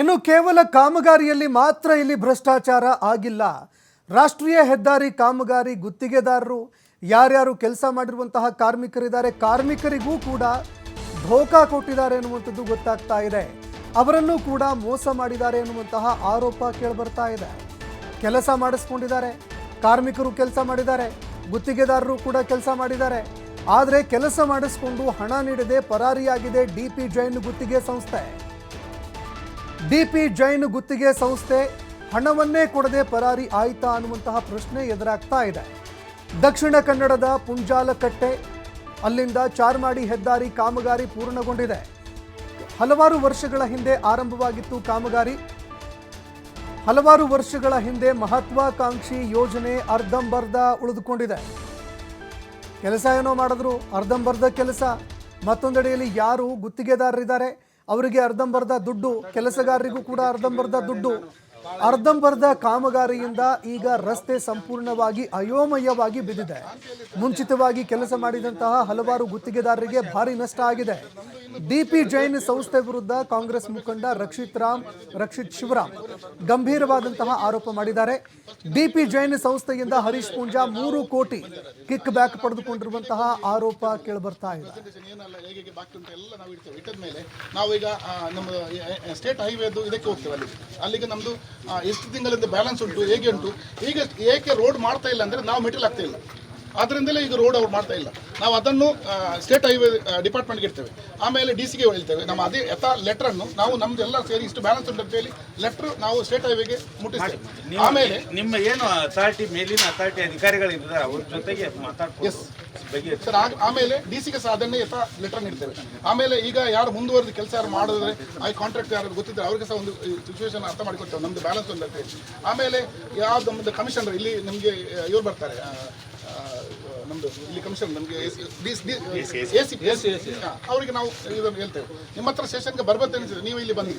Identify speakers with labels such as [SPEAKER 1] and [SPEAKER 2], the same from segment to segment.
[SPEAKER 1] ಇನ್ನು ಕೇವಲ ಕಾಮಗಾರಿಯಲ್ಲಿ ಮಾತ್ರ ಇಲ್ಲಿ ಭ್ರಷ್ಟಾಚಾರ ಆಗಿಲ್ಲ. ರಾಷ್ಟ್ರೀಯ ಹೆದ್ದಾರಿ ಕಾಮಗಾರಿ ಗುತ್ತಿಗೆದಾರರು, ಯಾರ್ಯಾರು ಕೆಲಸ ಮಾಡಿರುವಂತಹ ಕಾರ್ಮಿಕರಿದ್ದಾರೆ, ಕಾರ್ಮಿಕರಿಗೂ ಕೂಡ ಧೋಕಾ ಕೊಟ್ಟಿದ್ದಾರೆ ಎನ್ನುವಂಥದ್ದು ಗೊತ್ತಾಗ್ತಾ ಇದೆ. ಅವರನ್ನು ಕೂಡ ಮೋಸ ಮಾಡಿದ್ದಾರೆ ಎನ್ನುವಂತಹ ಆರೋಪ ಕೇಳಿಬರ್ತಾ ಇದೆ. ಕೆಲಸ ಮಾಡಿಸ್ಕೊಂಡಿದ್ದಾರೆ, ಕಾರ್ಮಿಕರು ಕೆಲಸ ಮಾಡಿದ್ದಾರೆ, ಗುತ್ತಿಗೆದಾರರು ಕೂಡ ಕೆಲಸ ಮಾಡಿದ್ದಾರೆ. ಆದರೆ ಕೆಲಸ ಮಾಡಿಸಿಕೊಂಡು ಹಣ ನೀಡದೆ ಪರಾರಿಯಾಗಿದೆ ಡಿಪಿ ಜೈನ್ ಗುತ್ತಿಗೆ ಸಂಸ್ಥೆ. ಡಿಪಿ ಜೈನ್ ಗುತ್ತಿಗೆ ಸಂಸ್ಥೆ ಹಣವನ್ನೇ ಕೊಡದೆ ಪರಾರಿ ಆಯಿತಾ ಅನ್ನುವಂತಹ ಪ್ರಶ್ನೆ ಎದುರಾಗ್ತಾ ಇದೆ. ದಕ್ಷಿಣ ಕನ್ನಡದ ಪುಂಜಾಲಕಟ್ಟೆ, ಅಲ್ಲಿಂದ ಚಾರ್ಮಾಡಿ ಹೆದ್ದಾರಿ ಕಾಮಗಾರಿ ಪೂರ್ಣಗೊಂಡಿದೆ. ಹಲವಾರು ವರ್ಷಗಳ ಹಿಂದೆ ಆರಂಭವಾಗಿತ್ತು ಕಾಮಗಾರಿ. ಹಲವಾರು ವರ್ಷಗಳ ಹಿಂದೆ ಮಹತ್ವಾಕಾಂಕ್ಷಿ ಯೋಜನೆ ಅರ್ಧಂಬರ್ಧ ಉಳಿದುಕೊಂಡಿದೆ. ಕೆಲಸ ಏನೋ ಮಾಡಿದ್ರು, ಅರ್ಧಂಬರ್ಧ ಕೆಲಸ. ಮತ್ತೊಂದೆಡೆಯಲ್ಲಿ ಯಾರು ಗುತ್ತಿಗೆದಾರರಿದ್ದಾರೆ, ಅವರಿಗೆ ಅರ್ಧಂಬರ್ಧ ದುಡ್ಡು, ಕೆಲಸಗಾರರಿಗೂ ಕೂಡ ಅರ್ಧಂಬರ್ಧ ದುಡ್ಡು. ಅರ್ಧಂಬರ್ಧ ಕಾಮಗಾರಿಯಿಂದ ಈಗ ರಸ್ತೆ ಸಂಪೂರ್ಣವಾಗಿ ಅಯೋಮಯವಾಗಿ ಬಿದ್ದಿದೆ. ಮುಂಚಿತವಾಗಿ ಕೆಲಸ ಮಾಡಿದಂತಹ ಹಲವಾರು ಗುತ್ತಿಗೆದಾರರಿಗೆ ಭಾರಿ ನಷ್ಟ ಆಗಿದೆ. ಡಿಪಿ ಜೈನ್ ಸಂಸ್ಥೆ ವಿರುದ್ಧ ಕಾಂಗ್ರೆಸ್ ಮುಖಂಡ ರಕ್ಷಿತ್ ರಾಮ್ ರಕ್ಷಿತ್ ಶಿವರಾಮ್ ಗಂಭೀರವಾದಂತಹ ಆರೋಪ ಮಾಡಿದ್ದಾರೆ. ಡಿಪಿ ಜೈನ್ ಸಂಸ್ಥೆಯಿಂದ ಹರೀಶ್ ಪೂಂಜಾ ಮೂರು ಕೋಟಿ ಕಿಕ್ ಬ್ಯಾಕ್ ಪಡೆದುಕೊಂಡಿರುವಂತಹ ಆರೋಪ ಕೇಳಿಬರ್ತಾ ಇದೆ.
[SPEAKER 2] ನಾವು ಆ, ನಮ್ಮ ಸ್ಟೇಟ್ ಹೈವೇದು ಇದಕ್ಕೆ ಹೋಗ್ತೇವೆ ಅಲ್ಲಿ. ಅಲ್ಲಿಗೆ ನಮ್ಮದು ಎಷ್ಟು ತಿಂಗಳಿಂದ ಬ್ಯಾಲೆನ್ಸ್ ಉಂಟು, ಹೇಗೆ ಉಂಟು, ಈಗ ಏಕೆ ರೋಡ್ ಮಾಡ್ತಾ ಇಲ್ಲ ಅಂದರೆ ನಾವು ಮೆಟೀರಿಯಲ್ ಆಗ್ತಾ ಇಲ್ಲ. ಅದರಿಂದಲೇ ಈಗ ರೋಡ್ ಅವ್ರು ಮಾಡ್ತಾ ಇಲ್ಲ. ನಾವು ಅದನ್ನು ಸ್ಟೇಟ್ ಹೈವೇ ಡಿಪಾರ್ಟ್ಮೆಂಟ್ಗೆ ಇರ್ತೇವೆ ಆಮೇಲೆ ಡಿ ಸಿಗೆ ಹೇಳ್ತೇವೆ. ನಮ್ಮ ಅದೇ ಯಥಾ ಲೆಟ್ರನ್ನು ನಾವು ನಮ್ದು ಎಲ್ಲ ಸೇರಿ ಇಷ್ಟು ಬ್ಯಾಲೆನ್ಸ್ ಉಂಟು ಅಂತ ಹೇಳಿ ಲೆಟ್ರ್ ನಾವು ಸ್ಟೇಟ್ ಹೈವೇಗೆ ಮುಟ್ಟಿಸ್ತೇವೆ. ಆಮೇಲೆ
[SPEAKER 3] ನಿಮ್ಮ ಏನು ಅಥಾರಿಟಿ ಮೇಲಿನ ಅಥಾರಿಟಿ ಅಧಿಕಾರಿಗಳಿದ್ದಾರೆ ಅವ್ರ ಜೊತೆಗೆ ಎಸ್
[SPEAKER 2] ಸರ್ ಆಮೇಲೆ ಡಿ ಸಿಗೆ ಸಹ ಅದನ್ನೇ ಯಥಾ ಲೆಟರ್ ನೀಡ್ತೇವೆ ಆಮೇಲೆ ಈಗ ಯಾರು ಮುಂದುವರೆದ ಕೆಲಸ ಯಾರು ಮಾಡಿದ್ರೆ ಆ ಕಾಂಟ್ರಾಕ್ಟ್ ಯಾರು ಗೊತ್ತಿದ್ರೆ ಅವ್ರಿಗೆ ಸಹ ಒಂದು ಸಿಚುವೇಶನ್ ಅರ್ಥ ಮಾಡಿಕೊಡ್ತೇವೆ ನಮ್ದು ಬ್ಯಾಲೆನ್ಸ್ ಒಂದು ಆಮೇಲೆ ಯಾವ್ದು ನಮ್ಮದು ಕಮಿಷನರ್ ಇಲ್ಲಿ ನಿಮಗೆ ಇವ್ರು ಬರ್ತಾರೆ. ನಮ್ದು ಇಲ್ಲಿ ಕಮಿಷನ್ ನಮಗೆ ಎ ಸಿ ಅವರಿಗೆ ನಾವು ಇದನ್ನು ಹೇಳ್ತೇವೆ. ನಿಮ್ಮ ಹತ್ರ ಸೆಷನ್ಗೆ ಬರ್ಬೇಕು ಅನಿಸಿದ್ರೆ ನೀವು ಇಲ್ಲಿ ಬಂದು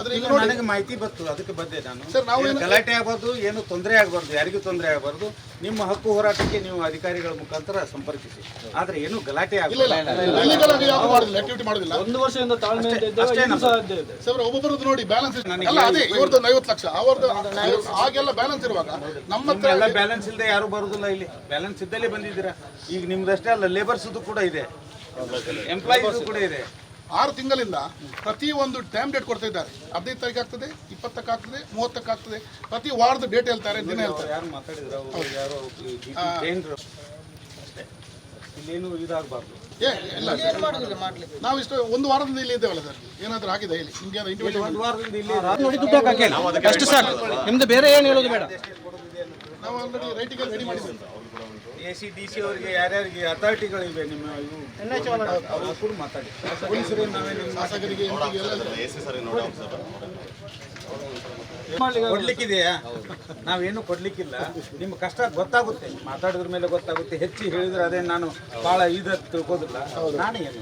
[SPEAKER 2] ಆದ್ರೆ ಈಗ ನೋಡಿ
[SPEAKER 3] ನನಗೆ ಮಾಹಿತಿ ಬಂತು ಅದಕ್ಕೆ ಬಂದೆ ನಾನು.
[SPEAKER 2] ಸರ್, ನಾವು
[SPEAKER 3] ಏನು ಗಲಾಟೆ ಆಗಬಾರ್ದು ಏನು ತೊಂದರೆ ಆಗಬಾರ್ದು ಯಾರಿಗೂ ತೊಂದರೆ ಆಗಬಾರ್ದು ನಿಮ್ಮ ಹಕ್ಕು ಹೋರಾಟಕ್ಕೆ ನೀವು ಅಧಿಕಾರಿಗಳ ಮುಖಾಂತರ ಸಂಪರ್ಕಿಸಿ. ಆದ್ರೆ ಏನು ಗಲಾಟೆ ಆಗಿಲ್ಲ
[SPEAKER 4] ಒಂದು ವರ್ಷದಿಂದ ತಾಳ್ಮೆ
[SPEAKER 2] ಸರ್ ಒಬ್ಬೊಬ್ಬರದ್ದು ನೋಡಿ ಬ್ಯಾಲೆನ್ಸ್ ಅಲ್ಲ ಅದೇ ಇವ್ರದ್ದು ಒಂದು ಐವತ್ತು ಲಕ್ಷ. ಅವ್ರದ್ದು ಹಾಗೆಲ್ಲ ಬ್ಯಾಲೆನ್ಸ್ ಇರುವಾಗ ನಮ್ಮ ಹತ್ರ
[SPEAKER 3] ಎಲ್ಲ ಬ್ಯಾಲೆನ್ಸ್ ಇಲ್ಲದೆ ಯಾರು ಬರುದಿಲ್ಲ ಇಲ್ಲಿ. ಬ್ಯಾಲೆನ್ಸ್ ಇದ್ದಲ್ಲೇ ಬಂದಿದ್ದೀರಾ? ಈಗ ನಿಮ್ದಷ್ಟೇ ಅಲ್ಲ ಲೇಬರ್ಸ್ ಕೂಡ ಇದೆ. ಎಂಪ್ಲಾಯೀಸ್ ಕೂಡ ಇದೆ.
[SPEAKER 2] ಆರು ತಿಂಗಳಿಂದ ಪ್ರತಿ ಒಂದು ಟೈಮ್ ಡೇಟ್ ಕೊಡ್ತಾ ಇದ್ದಾರೆ ಹದಿನೈದು ತಾರೀಕು ಆಗ್ತದೆ ಇಪ್ಪತ್ತಕ್ಕೆ ಆಗ್ತದೆ ಮೂವತ್ತಕ್ಕೆ ಆಗ್ತದೆ. ಪ್ರತಿ ವಾರದ ಡೇಟ್ ಹೇಳ್ತಾರೆ ದಿನ ಹೇಳ್ತಾರೆ.
[SPEAKER 3] ಯಾರು ಮಾತಾಡಿದ್ರು ಅವರು? ಯಾರೋ ಜೈನರು? ಅಷ್ಟೇ. ಇಲ್ಲೇನು ಇದಾಗಬಾರ್ದು.
[SPEAKER 2] ಏ ಇಲ್ಲ. ಸರ್. ನಾವು ಇಷ್ಟು ಒಂದು ವಾರದಿಂದ ಇಲ್ಲಿ ಇದ್ದೇವಲ್ಲ ಸರ್. ಏನಾದರೂ ಆಗಿದೆ ಹೇಳಿ. ನಿಮ್ಗೆ ಏನಾದ್ರು
[SPEAKER 3] ಒಂದು ವಾರದಿಂದ ಇಲ್ಲಿ
[SPEAKER 4] ಅಷ್ಟು ಸಾಕು. ನಿಮ್ದು ಬೇರೆ ಏನು ಹೇಳೋದು ಬೇಡ.
[SPEAKER 2] ನಾವು ಆಲ್ರೆಡಿ ರೈಟಿಗೆ ರೆಡಿ ಮಾಡಿದ್ದೇವೆ.
[SPEAKER 3] ಎ ಸಿ ಡಿ ಸಿ ಅವರಿಗೆ ಯಾರ್ಯಾರಿಗೆ ಅಥಾರಿಟಿಗಳಿವೆ ನಿಮ್ಮ ಇವು ಅವರು. ಕೂಡ ಮಾತಾಡಿ. ಪೊಲೀಸರು ನಾವೇ ನಿಮ್ಮ
[SPEAKER 2] ಶಾಸಕರಿಗೆ
[SPEAKER 3] ಕೊಡ್ಲಿಕ್ಕಿದೆಯಾ? ನಾವೇನು ಕೊಡ್ಲಿಕ್ಕಿಲ್ಲ. ನಿಮ್ಮ ಕಷ್ಟ ಗೊತ್ತಾಗುತ್ತೆ. ಮಾತಾಡಿದ್ರ ಮೇಲೆ ಗೊತ್ತಾಗುತ್ತೆ. ಹೆಚ್ಚು ಹೇಳಿದ್ರೆ ಅದೇ ನಾನು ಬಹಳ ಇದ ತಿಳ್ಕೋದಿಲ್ಲ. ನಾನು ಏನು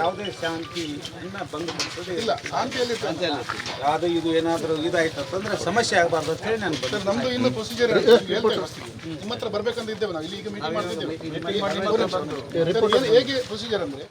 [SPEAKER 3] ಯಾವುದೇ ಶಾಂತಿ ಬಂದು
[SPEAKER 2] ಇಲ್ಲ ಶಾಂತಿಯಲ್ಲಿ
[SPEAKER 3] ಅದು ಇದು ಏನಾದರೂ ಇದಾಯ್ತು ಅಂತಂದ್ರೆ ಸಮಸ್ಯೆ ಆಗಬಾರ್ದು ಅಂತ ಹೇಳಿ ನಾನು
[SPEAKER 2] ಸರ್ ನಮ್ದು ಇನ್ನು ಪ್ರೊಸೀಜರ್. ನಿಮ್ಮ ಹತ್ರ ಬರ್ಬೇಕಂತ ಇದ್ದೇವೆ. ನಾವು ಇಲ್ಲಿ ಈಗ ಮೀಟಿಂಗ್ ಮಾಡ್ತಿದ್ದೇವೆ. ಹೇಗೆ ಪ್ರೊಸೀಜರ್ ಅಂದ್ರೆ?